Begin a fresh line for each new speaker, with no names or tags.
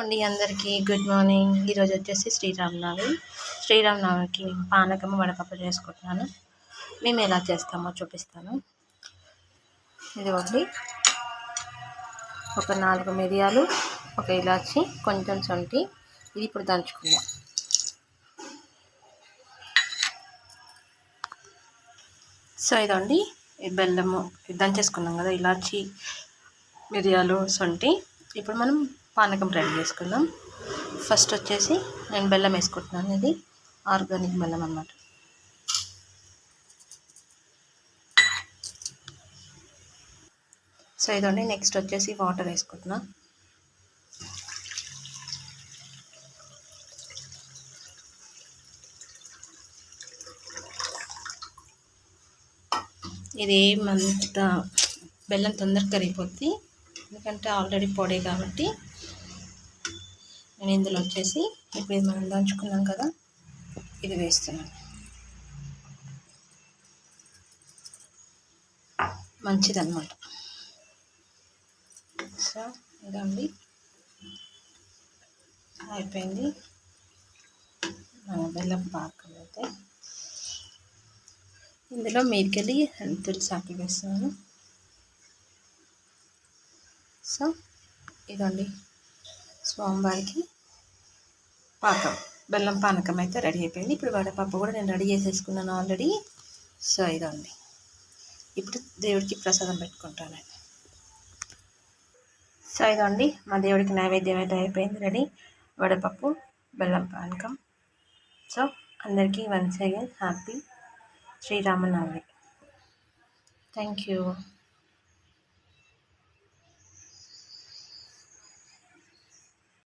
అండి అందరికీ good morning. ఈరోజు వచ్చేసి శ్రీరామనవమి. శ్రీరామనవమికి పానకం వడపప్పు చేసుకుంటున్నాను. మేము ఎలా చేస్తామో చూపిస్తాను. ఇదిగోండి. ఒక నాలుగు మిరియాలు ఒక ఇలాచి కొంచెం సొంటి ఇది ఇప్పుడు దంచుకుందాం. సో ఇదండి బెల్లము దంచేసుకున్నాం కదా ఇలాచి మిరియాలు సొంటి ఇప్పుడు మనం పానకం రెడీ చేసుకుందాం. ఫస్ట్ వచ్చేసి నేను బెల్లం వేసుకుంటున్నాను. ఇది ఆర్గానిక్ బెల్లం అన్నమాట. సో ఇదండి నెక్స్ట్ వచ్చేసి వాటర్ వేసుకుంటున్నా. ఇది ఏమంత బెల్లం తొందరగా కరిగిపోద్ది. ఎందుకంటే ఆల్రెడీ పొడి కాబట్టి నేను ఇందులో వచ్చేసి ఇప్పుడు ఇది మనం దంచుకున్నాం కదా ఇది వేస్తున్నాను. మంచిదన్నమాట. సో ఇదండి. అయిపోయింది. మన బెల్లం పాకం అయితే ఇందులో మీరికెళ్ళి తులసాకి వేస్తున్నాను. సో ఇదండి స్వామివారికి పాకం. బెల్లం పానకం అయితే రెడీ అయిపోయింది. ఇప్పుడు వడపప్పు కూడా నేను రెడీ చేసేసుకున్నాను ఆల్రెడీ. సో ఇదండి. ఇప్పుడు దేవుడికి ప్రసాదం పెట్టుకుంటాను. సో ఇదండి. మా దేవుడికి నైవేద్యం అయితే అయిపోయింది రెడీ. వడపప్పు బెల్లం పానకం. సో అందరికీ once again happy Sriramanavami. Thank you.